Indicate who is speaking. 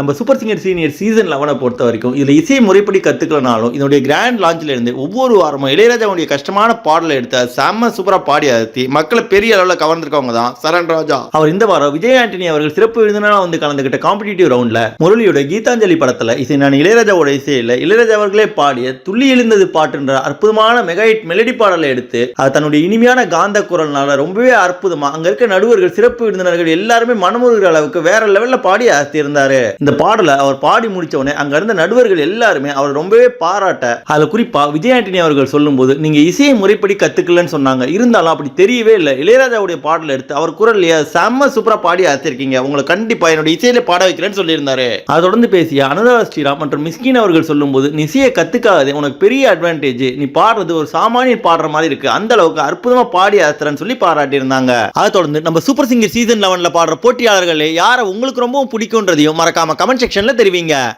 Speaker 1: நம்ம super singer senior season லெவனை பொறுத்த வரைக்கும் இதில் இசை முறைப்படி கற்றுக்கலனாலும் இதனுடைய கிராண்ட் லான்ச்ல இருந்து ஒவ்வொரு வாரமும் இளையராஜாவுடைய கஷ்டமான பாடலை எடுத்து செம்ம சூப்பராக பாடி அழுத்தி மக்களை பெரிய அளவில் கவர்ந்திருக்கவங்க தான் சரண் ராஜா. அவர் இந்த வாரம் விஜய் ஆண்டனி அவர்கள் சிறப்பு விருந்தினராக வந்து கலந்துகிட்ட காம்படிட்டிவ் ரவுண்டில் முரளியோட கீதாஞ்சலி படத்தில் இசை நான் இளையராஜாவோட இசையில் இளையராஜா அவர்களே பாடிய துள்ளி எழுந்தது பாட்டுன்ற அற்புதமான மெகாஹிட் மெலடி பாடலை எடுத்து அது தன்னுடைய இனிமையான காந்த குரல்னால ரொம்பவே அற்புதமா அங்க இருக்க நடுவர்கள் சிறப்பு விருந்தினர்கள் எல்லாருமே மனமுருகிற அளவுக்கு வேற லெவல்ல பாடி அசத்தியிருந்தாரு. இந்த பாடலை அவர் பாடி முடிச்ச உடனே அங்க இருந்த நடுவர்கள் எல்லாருமே அவர் ரொம்பவே பாராட்ட அதில் குறிப்பா விஜய் ஆண்டனி அவர்கள் சொல்லும்போது நீங்க இசையை முறைப்படி கத்துக்கலன்னு சொன்னாங்க. இருந்தாலும் அப்படி தெரியவே இல்லை. இளையராஜாவுடைய பாடலை எடுத்து அவர் குரல்லையே செம்ம சூப்பரா பாடி அசத்திருக்கீங்க உங்களை கண்டிப்பா என்னோட இசையில பாட வைக்கிறேன்னு சொல்லியிருந்தாரு. அதை தொடர்ந்து பேசிய அனுராதா ஸ்ரீராம் மற்றும் மிஸ்கின் அவர்கள் சொல்லும்போது நீ இசையை கத்துக்காதே. உனக்கு பெரிய அட்வான்டேஜ் நீ பாடுறது ஒரு சாமானியன் பாடுற மாதிரி இருக்கு. அந்த அளவுக்கு அற்புதமா பாடி அசத்துறன்னு சொல்லி பாராட்டியிருந்தாங்க. அதை தொடர்ந்து நம்ம சூப்பர் சிங்கர் சீசன் லெவன்ல பாடுற போட்டியாளர்களே யாரை உங்களுக்கு ரொம்பவும் பிடிக்கும்ன்றதையும் மறக்காம கமெண்ட் செக்ஷன்ல தெரிவிங்க.